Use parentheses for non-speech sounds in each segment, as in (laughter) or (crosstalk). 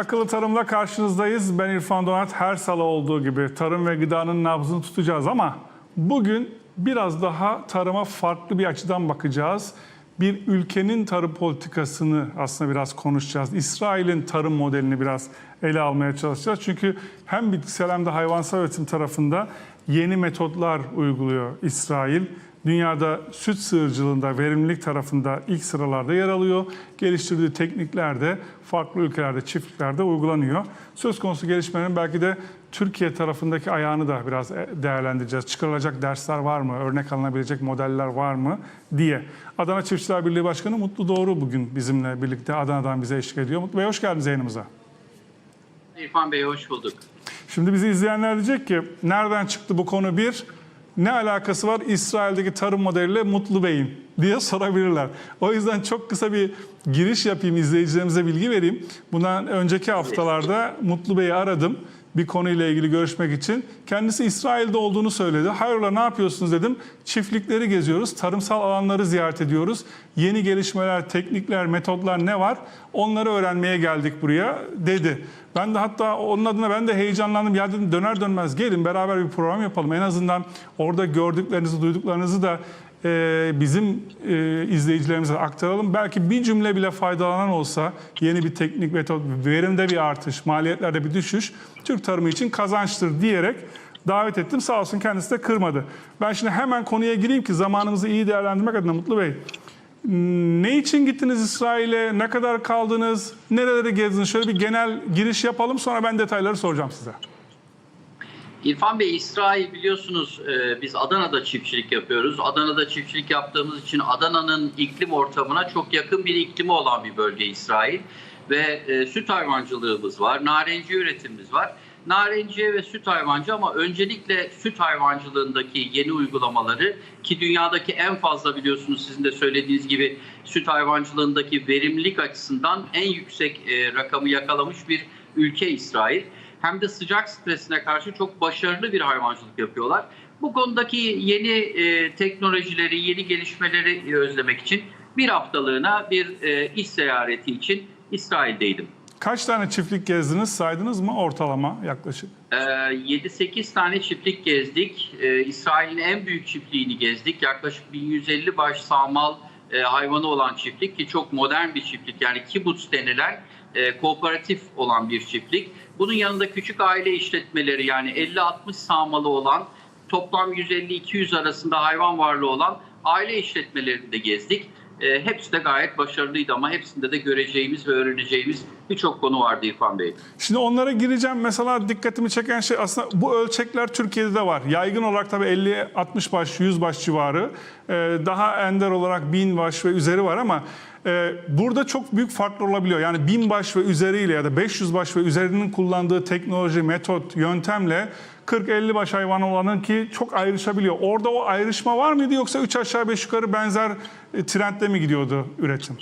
Akıllı Tarım'la karşınızdayız. Ben İrfan Donat. Her salı olduğu gibi tarım ve gıdanın nabzını tutacağız ama bugün biraz daha tarıma farklı bir açıdan bakacağız. Bir ülkenin tarım politikasını aslında biraz konuşacağız. İsrail'in tarım modelini biraz ele almaya çalışacağız. Çünkü hem bitkisel hem de hayvansal üretim tarafında yeni metotlar uyguluyor İsrail. Dünyada süt sığırcılığında, verimlilik tarafında ilk sıralarda yer alıyor. Geliştirdiği teknikler de farklı ülkelerde, çiftliklerde uygulanıyor. Söz konusu gelişmelerin belki de Türkiye tarafındaki ayağını da biraz değerlendireceğiz. Çıkarılacak dersler var mı? Örnek alınabilecek modeller var mı? diye. Adana Çiftçiler Birliği Başkanı Mutlu Doğru bugün bizimle birlikte Adana'dan bize eşlik ediyor. Mutlu Bey hoş geldiniz yayınımıza. İrfan Bey hoş bulduk. Şimdi bizi izleyenler diyecek ki nereden çıktı bu konu bir? Ne alakası var İsrail'deki tarım modeliyle Mutlu Bey'in diye (laughs) sorabilirler. O yüzden çok kısa bir giriş yapayım izleyicilerimize bilgi vereyim. Bundan önceki haftalarda Mutlu Bey'i aradım bir konuyla ilgili görüşmek için. Kendisi İsrail'de olduğunu söyledi. Hayrola ne yapıyorsunuz dedim. Çiftlikleri geziyoruz, tarımsal alanları ziyaret ediyoruz. Yeni gelişmeler, teknikler, metotlar ne var? Onları öğrenmeye geldik buraya dedi. Ben de hatta onun adına ben de heyecanlandım. Ya dedim döner dönmez gelin beraber bir program yapalım. En azından orada gördüklerinizi, duyduklarınızı da e, bizim e, izleyicilerimize aktaralım. Belki bir cümle bile faydalanan olsa yeni bir teknik metot, verimde bir artış, maliyetlerde bir düşüş Türk tarımı için kazançtır diyerek davet ettim. Sağ olsun kendisi de kırmadı. Ben şimdi hemen konuya gireyim ki zamanımızı iyi değerlendirmek adına Mutlu Bey. Ne için gittiniz İsrail'e? Ne kadar kaldınız? Nereleri gezdiniz? Şöyle bir genel giriş yapalım sonra ben detayları soracağım size. İrfan Bey, İsrail biliyorsunuz e, biz Adana'da çiftçilik yapıyoruz. Adana'da çiftçilik yaptığımız için Adana'nın iklim ortamına çok yakın bir iklimi olan bir bölge İsrail. Ve e, süt hayvancılığımız var, narenci üretimimiz var. Narenciye ve süt hayvancı ama öncelikle süt hayvancılığındaki yeni uygulamaları ki dünyadaki en fazla biliyorsunuz sizin de söylediğiniz gibi süt hayvancılığındaki verimlilik açısından en yüksek e, rakamı yakalamış bir ülke İsrail hem de sıcak stresine karşı çok başarılı bir hayvancılık yapıyorlar. Bu konudaki yeni e, teknolojileri, yeni gelişmeleri özlemek için bir haftalığına bir e, iş seyahati için İsrail'deydim. Kaç tane çiftlik gezdiniz saydınız mı ortalama yaklaşık? E, 7-8 tane çiftlik gezdik. E, İsrail'in en büyük çiftliğini gezdik. Yaklaşık 1150 baş sağmal e, hayvanı olan çiftlik ki çok modern bir çiftlik. Yani kibbutz denilen e, kooperatif olan bir çiftlik. Bunun yanında küçük aile işletmeleri yani 50-60 sağmalı olan toplam 150-200 arasında hayvan varlığı olan aile işletmelerini de gezdik. E, hepsi de gayet başarılıydı ama hepsinde de göreceğimiz ve öğreneceğimiz birçok konu vardı İrfan Bey. Şimdi onlara gireceğim. Mesela dikkatimi çeken şey aslında bu ölçekler Türkiye'de de var. Yaygın olarak tabii 50-60 baş, 100 baş civarı. Ee, daha ender olarak 1000 baş ve üzeri var ama e, burada çok büyük farklar olabiliyor. Yani 1000 baş ve üzeriyle ya da 500 baş ve üzerinin kullandığı teknoloji, metot, yöntemle 40-50 baş hayvan olanın ki çok ayrışabiliyor. Orada o ayrışma var mıydı yoksa 3 aşağı 5 yukarı benzer e, trendle mi gidiyordu üretim?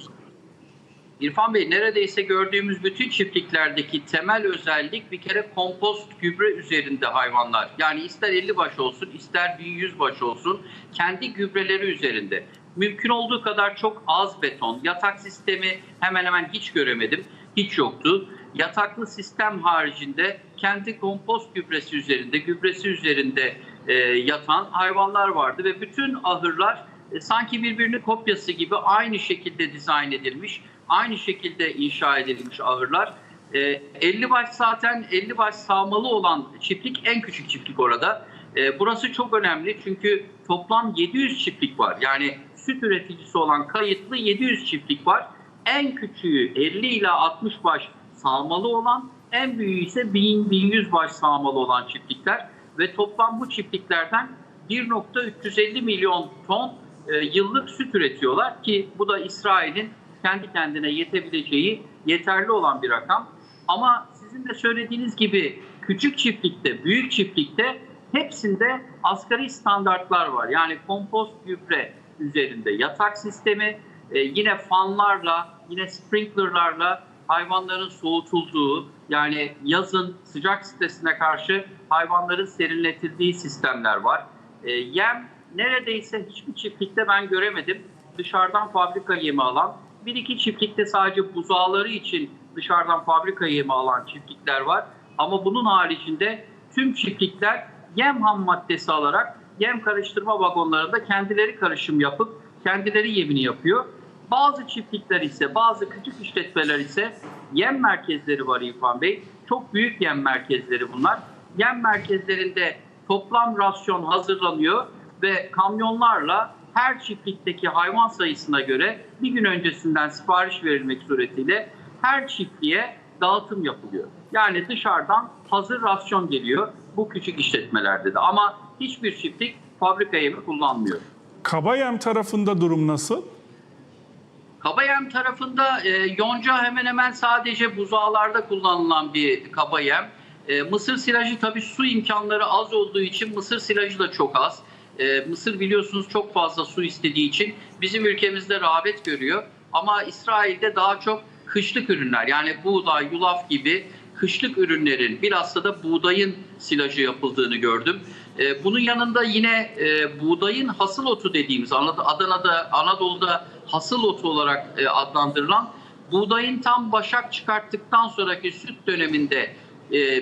İrfan Bey neredeyse gördüğümüz bütün çiftliklerdeki temel özellik bir kere kompost gübre üzerinde hayvanlar. Yani ister 50 baş olsun ister 1100 baş olsun kendi gübreleri üzerinde. Mümkün olduğu kadar çok az beton. Yatak sistemi hemen hemen hiç göremedim. Hiç yoktu. Yataklı sistem haricinde kendi kompost gübresi üzerinde, gübresi üzerinde e, yatan hayvanlar vardı ve bütün ahırlar e, sanki birbirinin kopyası gibi aynı şekilde dizayn edilmiş, aynı şekilde inşa edilmiş ahırlar. E, 50 baş zaten 50 baş sağmalı olan çiftlik en küçük çiftlik orada. E, burası çok önemli çünkü toplam 700 çiftlik var. Yani süt üreticisi olan kayıtlı 700 çiftlik var. En küçüğü 50 ila 60 baş sağmalı olan, en büyüğü ise 1000-1100 baş sağmalı olan çiftlikler ve toplam bu çiftliklerden 1.350 milyon ton e, yıllık süt üretiyorlar ki bu da İsrail'in kendi kendine yetebileceği yeterli olan bir rakam. Ama sizin de söylediğiniz gibi küçük çiftlikte, büyük çiftlikte hepsinde asgari standartlar var. Yani kompost gübre üzerinde yatak sistemi, e, yine fanlarla, yine sprinklerlarla hayvanların soğutulduğu, yani yazın sıcak stresine karşı hayvanların serinletildiği sistemler var. E, yem neredeyse hiçbir çiftlikte ben göremedim. Dışarıdan fabrika yemi alan, bir iki çiftlikte sadece buzağları için dışarıdan fabrika yemi alan çiftlikler var. Ama bunun haricinde tüm çiftlikler yem ham maddesi alarak yem karıştırma vagonlarında kendileri karışım yapıp kendileri yemini yapıyor. Bazı çiftlikler ise, bazı küçük işletmeler ise yem merkezleri var İrfan Bey. Çok büyük yem merkezleri bunlar. Yem merkezlerinde toplam rasyon hazırlanıyor ve kamyonlarla her çiftlikteki hayvan sayısına göre bir gün öncesinden sipariş verilmek suretiyle her çiftliğe dağıtım yapılıyor. Yani dışarıdan hazır rasyon geliyor bu küçük işletmelerde de ama hiçbir çiftlik fabrika yemi kullanmıyor. Kabayem tarafında durum nasıl? Kabayem tarafında e, yonca hemen hemen sadece buzağlarda kullanılan bir kabayem. E, mısır silajı tabii su imkanları az olduğu için mısır silajı da çok az. E, mısır biliyorsunuz çok fazla su istediği için bizim ülkemizde rağbet görüyor. Ama İsrail'de daha çok kışlık ürünler yani buğday, yulaf gibi kışlık ürünlerin bilhassa da buğdayın silajı yapıldığını gördüm. E, bunun yanında yine e, buğdayın hasıl otu dediğimiz Anad- Adana'da, Anadolu'da hasıl otu olarak e, adlandırılan buğdayın tam başak çıkarttıktan sonraki süt döneminde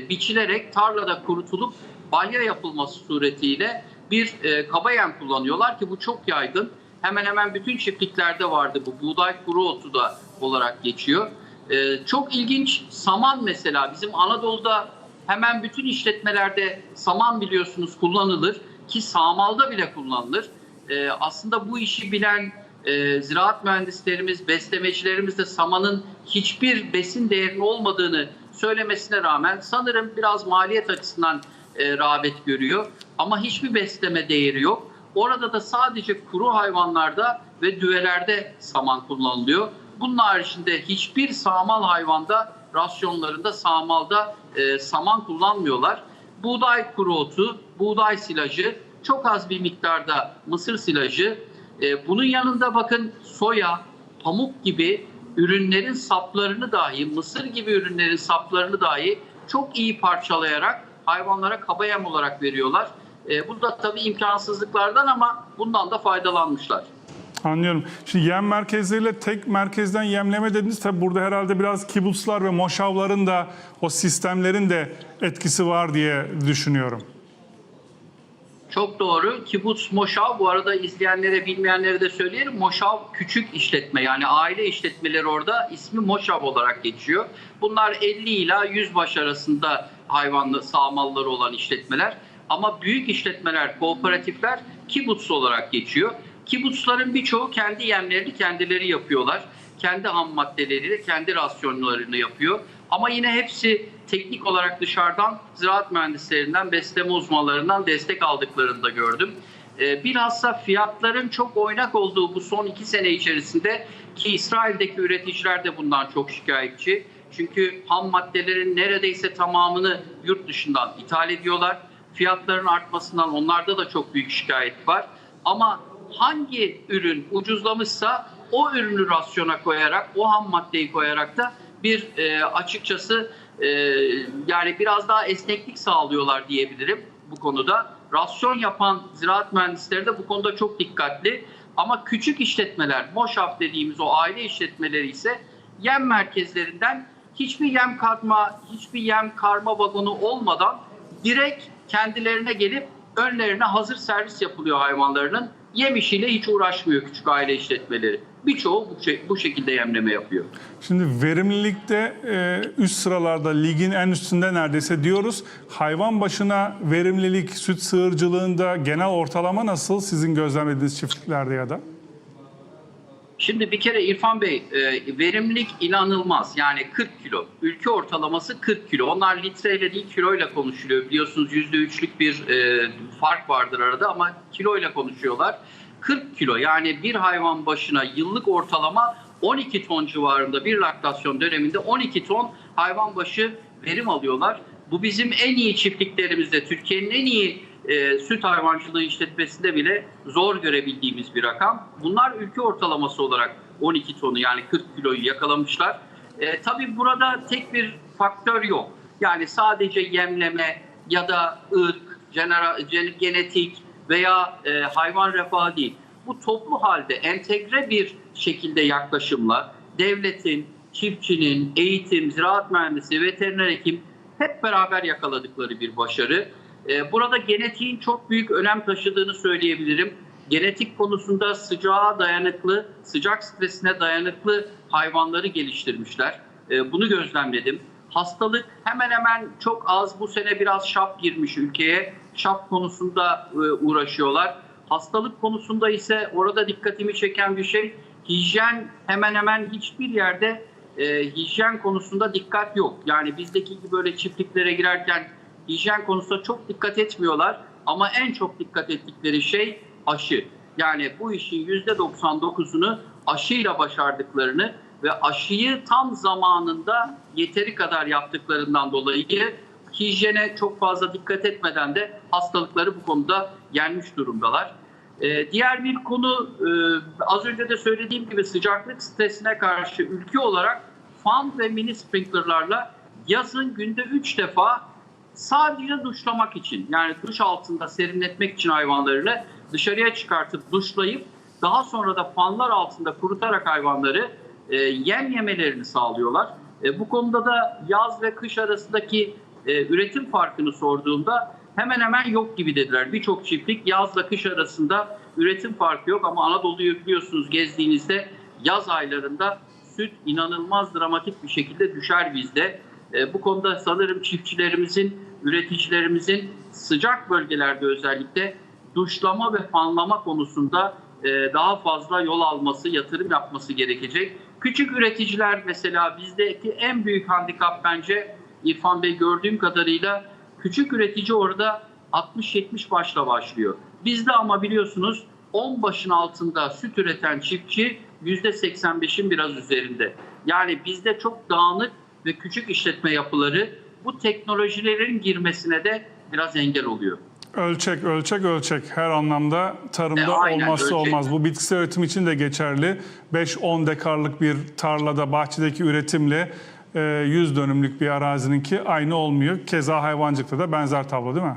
biçilerek tarlada kurutulup balya yapılması suretiyle bir e, kaba yem kullanıyorlar ki bu çok yaygın. Hemen hemen bütün çiftliklerde vardı bu buğday kuru otu da olarak geçiyor. E, çok ilginç saman mesela bizim Anadolu'da hemen bütün işletmelerde saman biliyorsunuz kullanılır ki sağmalda bile kullanılır. E, aslında bu işi bilen e, ziraat mühendislerimiz, beslemecilerimiz de samanın hiçbir besin değerinin olmadığını söylemesine rağmen sanırım biraz maliyet açısından e, rağbet görüyor. Ama hiçbir besleme değeri yok. Orada da sadece kuru hayvanlarda ve düvelerde saman kullanılıyor. Bunun haricinde hiçbir sağmal hayvanda rasyonlarında sağmalda e, saman kullanmıyorlar. Buğday kuru otu, buğday silajı, çok az bir miktarda mısır silajı. E, bunun yanında bakın soya, pamuk gibi ürünlerin saplarını dahi, mısır gibi ürünlerin saplarını dahi çok iyi parçalayarak hayvanlara kaba yem olarak veriyorlar. E, bu da tabii imkansızlıklardan ama bundan da faydalanmışlar. Anlıyorum. Şimdi yem merkezleriyle tek merkezden yemleme dediniz. Tabi burada herhalde biraz kibutslar ve moşavların da o sistemlerin de etkisi var diye düşünüyorum. Çok doğru. Kibuts Moşav bu arada izleyenlere bilmeyenlere de söyleyelim. Moşav küçük işletme yani aile işletmeleri orada ismi Moşav olarak geçiyor. Bunlar 50 ila 100 baş arasında hayvanlı sağmalları olan işletmeler. Ama büyük işletmeler, kooperatifler kibuts olarak geçiyor. Kibutsların birçoğu kendi yemlerini kendileri yapıyorlar. Kendi ham maddeleriyle kendi rasyonlarını yapıyor. Ama yine hepsi teknik olarak dışarıdan ziraat mühendislerinden, besleme uzmanlarından destek aldıklarını da gördüm. Ee, bilhassa fiyatların çok oynak olduğu bu son iki sene içerisinde ki İsrail'deki üreticiler de bundan çok şikayetçi. Çünkü ham maddelerin neredeyse tamamını yurt dışından ithal ediyorlar. Fiyatların artmasından onlarda da çok büyük şikayet var. Ama hangi ürün ucuzlamışsa o ürünü rasyona koyarak, o ham maddeyi koyarak da bir e, açıkçası e, yani biraz daha esneklik sağlıyorlar diyebilirim bu konuda. Rasyon yapan ziraat mühendisleri de bu konuda çok dikkatli. Ama küçük işletmeler, MOŞAF dediğimiz o aile işletmeleri ise yem merkezlerinden hiçbir yem karma, hiçbir yem karma vagonu olmadan direkt kendilerine gelip önlerine hazır servis yapılıyor hayvanlarının. Yem işiyle hiç uğraşmıyor küçük aile işletmeleri. Birçoğu bu, bu şekilde yemleme yapıyor. Şimdi verimlilikte e, üst sıralarda ligin en üstünde neredeyse diyoruz. Hayvan başına verimlilik, süt sığırcılığında genel ortalama nasıl sizin gözlemlediğiniz çiftliklerde ya da? Şimdi bir kere İrfan Bey e, verimlilik inanılmaz. Yani 40 kilo. Ülke ortalaması 40 kilo. Onlar litreyle değil kiloyla konuşuluyor. Biliyorsunuz %3'lük bir e, fark vardır arada ama kiloyla konuşuyorlar. 40 kilo yani bir hayvan başına yıllık ortalama 12 ton civarında bir laktasyon döneminde 12 ton hayvan başı verim alıyorlar. Bu bizim en iyi çiftliklerimizde, Türkiye'nin en iyi e, süt hayvancılığı işletmesinde bile zor görebildiğimiz bir rakam. Bunlar ülke ortalaması olarak 12 tonu yani 40 kiloyu yakalamışlar. E, tabii burada tek bir faktör yok. Yani sadece yemleme ya da ırk, genetik veya e, hayvan refahı değil. Bu toplu halde entegre bir şekilde yaklaşımla devletin, çiftçinin, eğitim, ziraat mühendisi, veteriner hekim hep beraber yakaladıkları bir başarı. Ee, Burada genetiğin çok büyük önem taşıdığını söyleyebilirim. Genetik konusunda sıcağa dayanıklı, sıcak stresine dayanıklı hayvanları geliştirmişler. Ee, Bunu gözlemledim. Hastalık hemen hemen çok az bu sene biraz şap girmiş ülkeye. Şap konusunda e, uğraşıyorlar. Hastalık konusunda ise orada dikkatimi çeken bir şey hijyen hemen hemen hiçbir yerde e, hijyen konusunda dikkat yok. Yani bizdeki gibi böyle çiftliklere girerken hijyen konusunda çok dikkat etmiyorlar. Ama en çok dikkat ettikleri şey aşı. Yani bu işin %99'unu aşıyla başardıklarını ve aşıyı tam zamanında yeteri kadar yaptıklarından dolayı hijyene çok fazla dikkat etmeden de hastalıkları bu konuda yenmiş durumdalar. Ee, diğer bir konu e, az önce de söylediğim gibi sıcaklık stresine karşı ülke olarak fan ve mini sprinklerlarla yazın günde 3 defa sadece duşlamak için yani duş altında serinletmek için hayvanlarını dışarıya çıkartıp duşlayıp daha sonra da fanlar altında kurutarak hayvanları e, yem yemelerini sağlıyorlar. E, bu konuda da yaz ve kış arasındaki e, üretim farkını sorduğumda hemen hemen yok gibi dediler. Birçok çiftlik yazla kış arasında üretim farkı yok ama Anadolu'yu biliyorsunuz gezdiğinizde yaz aylarında süt inanılmaz dramatik bir şekilde düşer bizde. E, bu konuda sanırım çiftçilerimizin, üreticilerimizin sıcak bölgelerde özellikle duşlama ve fanlama konusunda e, daha fazla yol alması, yatırım yapması gerekecek. Küçük üreticiler mesela bizdeki en büyük handikap bence İrfan Bey gördüğüm kadarıyla küçük üretici orada 60-70 başla başlıyor. Bizde ama biliyorsunuz 10 başın altında süt üreten çiftçi %85'in biraz üzerinde. Yani bizde çok dağınık ve küçük işletme yapıları bu teknolojilerin girmesine de biraz engel oluyor. Ölçek, ölçek, ölçek. Her anlamda tarımda E, aynen, olmazsa ölçek. olmaz. Bu bitkisel üretim için de geçerli. 5-10 dekarlık bir tarlada, bahçedeki üretimle e, 100 dönümlük bir arazininki aynı olmuyor. Keza hayvancılıkta da benzer tablo değil mi?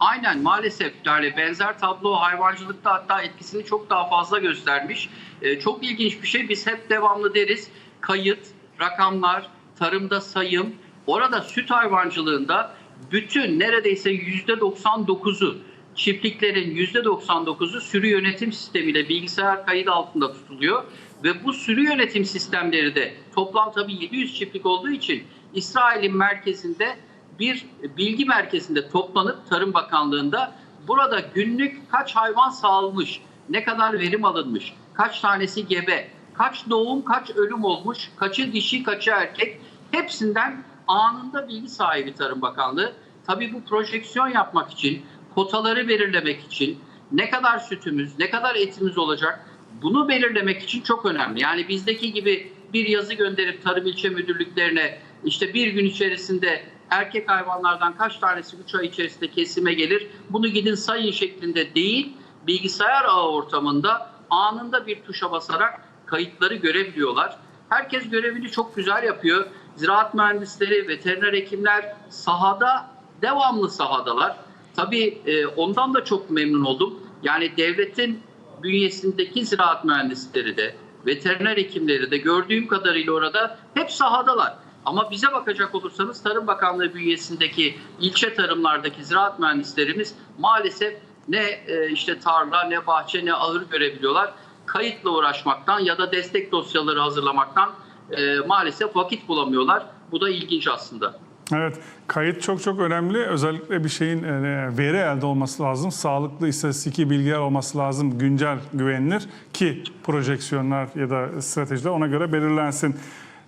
Aynen maalesef yani benzer tablo hayvancılıkta hatta etkisini çok daha fazla göstermiş. Ee, çok ilginç bir şey biz hep devamlı deriz kayıt, rakamlar, tarımda sayım. Orada süt hayvancılığında bütün neredeyse %99'u çiftliklerin %99'u sürü yönetim sistemiyle bilgisayar kayıt altında tutuluyor. Ve bu sürü yönetim sistemleri de toplam tabii 700 çiftlik olduğu için İsrail'in merkezinde bir bilgi merkezinde toplanıp Tarım Bakanlığı'nda burada günlük kaç hayvan sağılmış, ne kadar verim alınmış, kaç tanesi gebe, kaç doğum, kaç ölüm olmuş, kaçı dişi, kaçı erkek hepsinden anında bilgi sahibi Tarım Bakanlığı. Tabii bu projeksiyon yapmak için, kotaları belirlemek için ne kadar sütümüz, ne kadar etimiz olacak bunu belirlemek için çok önemli. Yani bizdeki gibi bir yazı gönderip tarım ilçe müdürlüklerine işte bir gün içerisinde erkek hayvanlardan kaç tanesi 3 ay içerisinde kesime gelir bunu gidin sayın şeklinde değil bilgisayar ağı ortamında anında bir tuşa basarak kayıtları görebiliyorlar. Herkes görevini çok güzel yapıyor. Ziraat mühendisleri, veteriner hekimler sahada devamlı sahadalar. Tabii e, ondan da çok memnun oldum. Yani devletin bünyesindeki ziraat mühendisleri de, veteriner hekimleri de gördüğüm kadarıyla orada hep sahadalar. Ama bize bakacak olursanız Tarım Bakanlığı bünyesindeki ilçe tarımlardaki ziraat mühendislerimiz maalesef ne e, işte tarla, ne bahçe, ne ahır görebiliyorlar. Kayıtla uğraşmaktan ya da destek dosyaları hazırlamaktan e, maalesef vakit bulamıyorlar. Bu da ilginç aslında. Evet, kayıt çok çok önemli. Özellikle bir şeyin e, veri elde olması lazım. Sağlıklı istatistiki bilgiler olması lazım. Güncel, güvenilir ki projeksiyonlar ya da stratejiler ona göre belirlensin.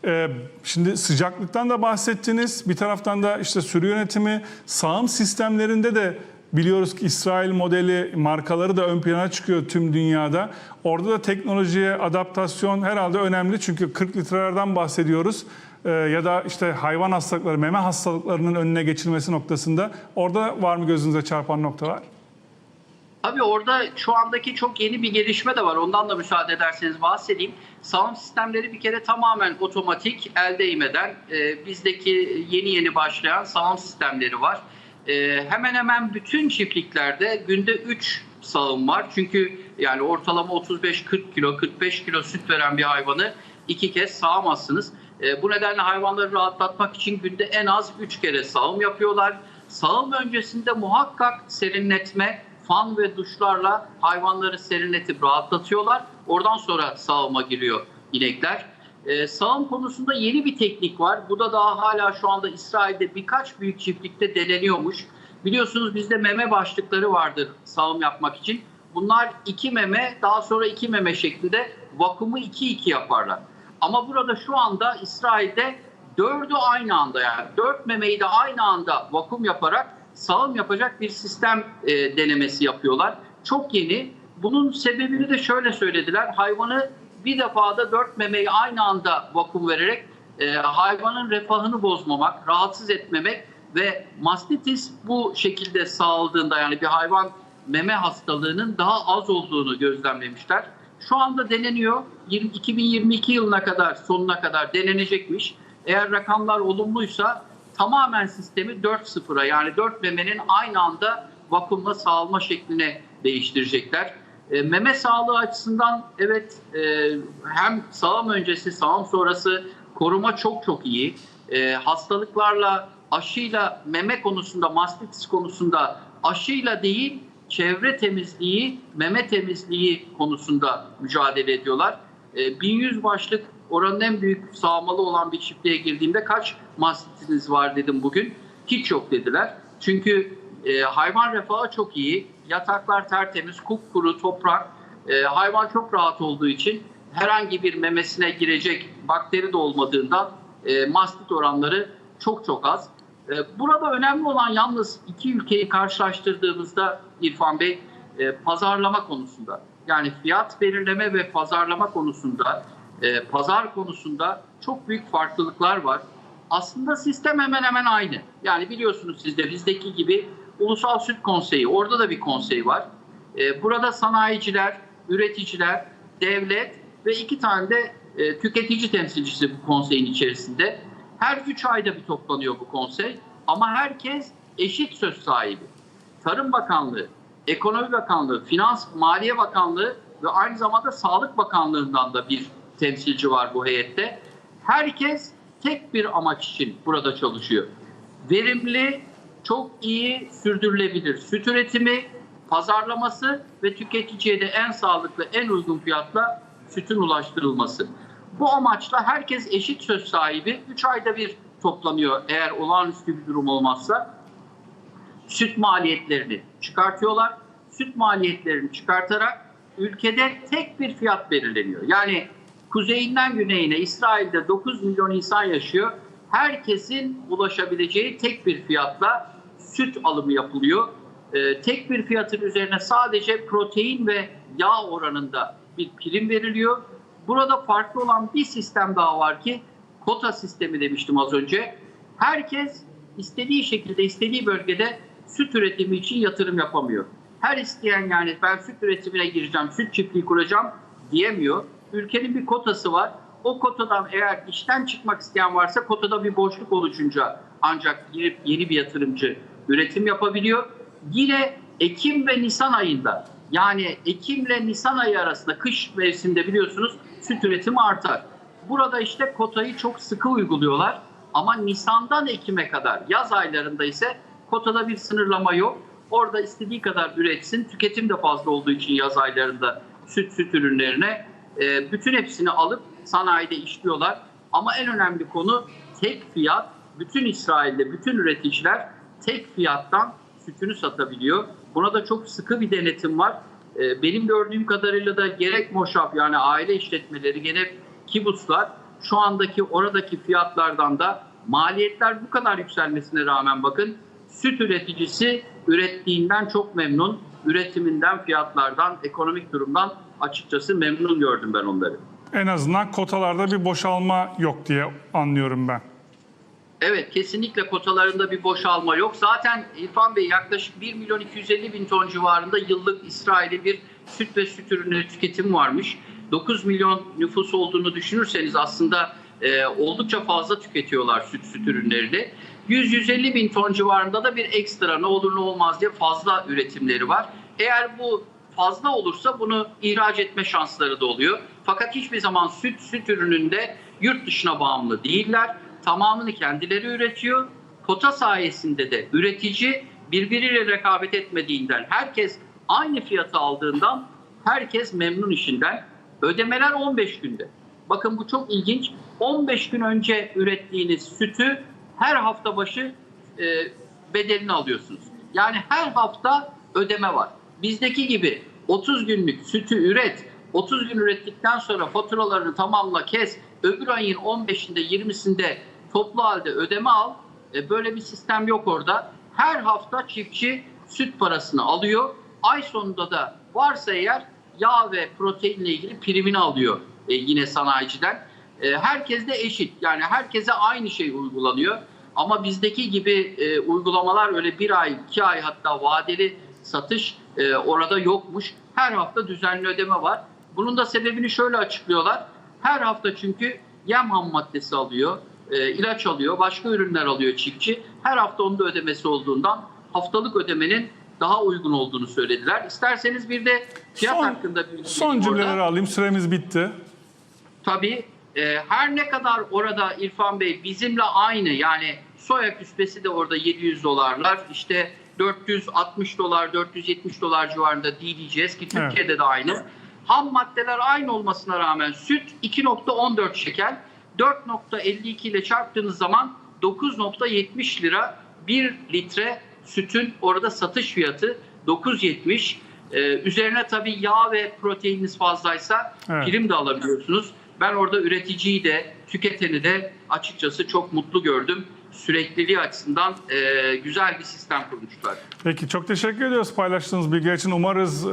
E, Şimdi sıcaklıktan da bahsettiniz. Bir taraftan da işte sürü yönetimi, sağım sistemlerinde de Biliyoruz ki İsrail modeli markaları da ön plana çıkıyor tüm dünyada. Orada da teknolojiye adaptasyon herhalde önemli çünkü 40 litrelerden bahsediyoruz. Ee, ya da işte hayvan hastalıkları, meme hastalıklarının önüne geçilmesi noktasında. Orada var mı gözünüze çarpan noktalar? Tabii orada şu andaki çok yeni bir gelişme de var. Ondan da müsaade ederseniz bahsedeyim. Sağım sistemleri bir kere tamamen otomatik, el değmeden e, bizdeki yeni yeni başlayan sağım sistemleri var. E, hemen hemen bütün çiftliklerde günde 3 sağım var. Çünkü yani ortalama 35-40 kilo, 45 kilo süt veren bir hayvanı iki kez sağamazsınız. E, bu nedenle hayvanları rahatlatmak için günde en az üç kere sağım yapıyorlar. Sağım öncesinde muhakkak serinletme, fan ve duşlarla hayvanları serinletip rahatlatıyorlar. Oradan sonra sağıma giriyor inekler. Ee, sağım konusunda yeni bir teknik var. Bu da daha hala şu anda İsrail'de birkaç büyük çiftlikte deneniyormuş. Biliyorsunuz bizde meme başlıkları vardır sağım yapmak için. Bunlar iki meme daha sonra iki meme şeklinde vakumu iki iki yaparlar. Ama burada şu anda İsrail'de dördü aynı anda yani dört memeyi de aynı anda vakum yaparak sağım yapacak bir sistem e, denemesi yapıyorlar. Çok yeni. Bunun sebebini de şöyle söylediler. Hayvanı bir defada dört memeyi aynı anda vakum vererek e, hayvanın refahını bozmamak, rahatsız etmemek ve mastitis bu şekilde sağladığında yani bir hayvan meme hastalığının daha az olduğunu gözlemlemişler. Şu anda deneniyor. 20 2022 yılına kadar sonuna kadar denenecekmiş. Eğer rakamlar olumluysa tamamen sistemi 4-0'a yani 4 memenin aynı anda vakumla sağlama şekline değiştirecekler. E, meme sağlığı açısından evet e, hem sağım öncesi sağım sonrası koruma çok çok iyi. E, hastalıklarla aşıyla meme konusunda mastitis konusunda aşıyla değil çevre temizliği, meme temizliği konusunda mücadele ediyorlar. E, 1100 başlık oranın en büyük sağmalı olan bir çiftliğe girdiğimde kaç mastitiniz var dedim bugün. Hiç yok dediler. Çünkü e, hayvan refahı çok iyi. Yataklar tertemiz, kupkuru, toprak. E, hayvan çok rahat olduğu için herhangi bir memesine girecek bakteri de olmadığından e, mastit oranları çok çok az. E, burada önemli olan yalnız iki ülkeyi karşılaştırdığımızda İrfan Bey e, pazarlama konusunda. Yani fiyat belirleme ve pazarlama konusunda, e, pazar konusunda çok büyük farklılıklar var. Aslında sistem hemen hemen aynı. Yani biliyorsunuz siz de bizdeki gibi Ulusal Süt Konseyi, orada da bir konsey var. E, burada sanayiciler, üreticiler, devlet ve iki tane de e, tüketici temsilcisi bu konseyin içerisinde. Her üç ayda bir toplanıyor bu konsey ama herkes eşit söz sahibi. Tarım Bakanlığı, Ekonomi Bakanlığı, Finans Maliye Bakanlığı ve aynı zamanda Sağlık Bakanlığı'ndan da bir temsilci var bu heyette. Herkes tek bir amaç için burada çalışıyor. Verimli, çok iyi, sürdürülebilir süt üretimi, pazarlaması ve tüketiciye de en sağlıklı, en uygun fiyatla sütün ulaştırılması. Bu amaçla herkes eşit söz sahibi. 3 ayda bir toplanıyor eğer olağanüstü bir durum olmazsa. Süt maliyetlerini çıkartıyorlar. Süt maliyetlerini çıkartarak ülkede tek bir fiyat belirleniyor. Yani kuzeyinden güneyine İsrail'de 9 milyon insan yaşıyor. Herkesin ulaşabileceği tek bir fiyatla süt alımı yapılıyor. Ee, tek bir fiyatın üzerine sadece protein ve yağ oranında bir prim veriliyor. Burada farklı olan bir sistem daha var ki kota sistemi demiştim az önce. Herkes istediği şekilde istediği bölgede süt üretimi için yatırım yapamıyor. Her isteyen yani ben süt üretimine gireceğim, süt çiftliği kuracağım diyemiyor. Ülkenin bir kotası var. O kotadan eğer işten çıkmak isteyen varsa kotada bir boşluk oluşunca ancak girip yeni bir yatırımcı üretim yapabiliyor. Yine Ekim ve Nisan ayında yani Ekim ile Nisan ayı arasında kış mevsiminde biliyorsunuz süt üretimi artar. Burada işte kotayı çok sıkı uyguluyorlar ama Nisan'dan Ekim'e kadar yaz aylarında ise kotada bir sınırlama yok. Orada istediği kadar üretsin. Tüketim de fazla olduğu için yaz aylarında süt süt ürünlerine e, bütün hepsini alıp sanayide işliyorlar. Ama en önemli konu tek fiyat. Bütün İsrail'de bütün üreticiler tek fiyattan sütünü satabiliyor. Buna da çok sıkı bir denetim var. E, benim gördüğüm kadarıyla da gerek moşaf yani aile işletmeleri gerek kibuslar şu andaki oradaki fiyatlardan da maliyetler bu kadar yükselmesine rağmen bakın süt üreticisi ürettiğinden çok memnun. Üretiminden, fiyatlardan, ekonomik durumdan açıkçası memnun gördüm ben onları. En azından kotalarda bir boşalma yok diye anlıyorum ben. Evet kesinlikle kotalarında bir boşalma yok. Zaten İrfan Bey yaklaşık 1 milyon 250 bin ton civarında yıllık İsrail'e bir süt ve süt ürünleri tüketim varmış. 9 milyon nüfus olduğunu düşünürseniz aslında e, oldukça fazla tüketiyorlar süt süt ürünlerini. 100-150 bin ton civarında da bir ekstra ne olur ne olmaz diye fazla üretimleri var. Eğer bu fazla olursa bunu ihraç etme şansları da oluyor. Fakat hiçbir zaman süt, süt ürününde yurt dışına bağımlı değiller. Tamamını kendileri üretiyor. Kota sayesinde de üretici birbiriyle rekabet etmediğinden herkes aynı fiyatı aldığından herkes memnun işinden. Ödemeler 15 günde. Bakın bu çok ilginç. 15 gün önce ürettiğiniz sütü her hafta başı e, bedelini alıyorsunuz. Yani her hafta ödeme var. Bizdeki gibi 30 günlük sütü üret, 30 gün ürettikten sonra faturalarını tamamla kes, öbür ayın 15'inde 20'sinde toplu halde ödeme al. E, böyle bir sistem yok orada. Her hafta çiftçi süt parasını alıyor. Ay sonunda da varsa eğer yağ ve proteinle ilgili primini alıyor e, yine sanayiciden. E, herkes de eşit. Yani herkese aynı şey uygulanıyor. Ama bizdeki gibi e, uygulamalar öyle bir ay, iki ay hatta vadeli satış e, orada yokmuş. Her hafta düzenli ödeme var. Bunun da sebebini şöyle açıklıyorlar. Her hafta çünkü yem ham maddesi alıyor, e, ilaç alıyor, başka ürünler alıyor çiftçi. Her hafta onun da ödemesi olduğundan haftalık ödemenin daha uygun olduğunu söylediler. İsterseniz bir de fiyat Son- hakkında bir Son vereyim orada. cümleleri alayım. Süremiz bitti. Tabii e, her ne kadar orada İrfan Bey bizimle aynı yani soya küspesi de orada 700 dolarlar işte 460 dolar 470 dolar civarında diyeceğiz ki Evet. Türkiye'de de aynı. Ham maddeler aynı olmasına rağmen süt 2.14 şeker 4.52 ile çarptığınız zaman 9.70 lira 1 litre sütün orada satış fiyatı 9.70. Ee, üzerine tabii yağ ve proteininiz fazlaysa Evet. prim de alabiliyorsunuz. Ben orada üreticiyi de tüketeni de açıkçası çok mutlu gördüm. Sürekliliği açısından e, güzel bir sistem kurmuşlar. Peki çok teşekkür ediyoruz paylaştığınız bilgiler için. Umarız e,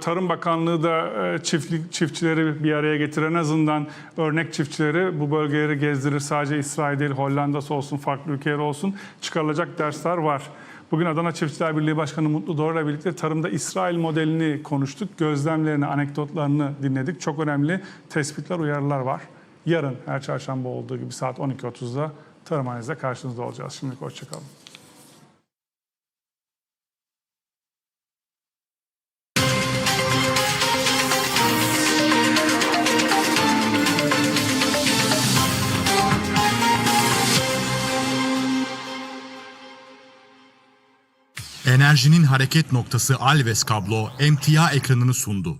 Tarım Bakanlığı da e, çiftlik çiftçileri bir araya getirir. En azından örnek çiftçileri bu bölgeleri gezdirir. Sadece İsrail değil, Hollanda'sı olsun, farklı ülkeler olsun. Çıkarılacak dersler var. Bugün Adana Çiftçiler Birliği Başkanı Mutlu Doğru'yla birlikte tarımda İsrail modelini konuştuk. Gözlemlerini, anekdotlarını dinledik. Çok önemli tespitler, uyarılar var. Yarın her çarşamba olduğu gibi saat 12.30'da Tarım Analiz'de karşınızda olacağız. Şimdilik hoşçakalın. Enerjinin hareket noktası Alves kablo emtia ekranını sundu.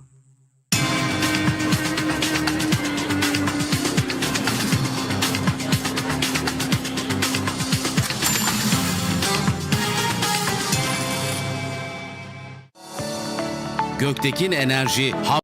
Göktekin Enerji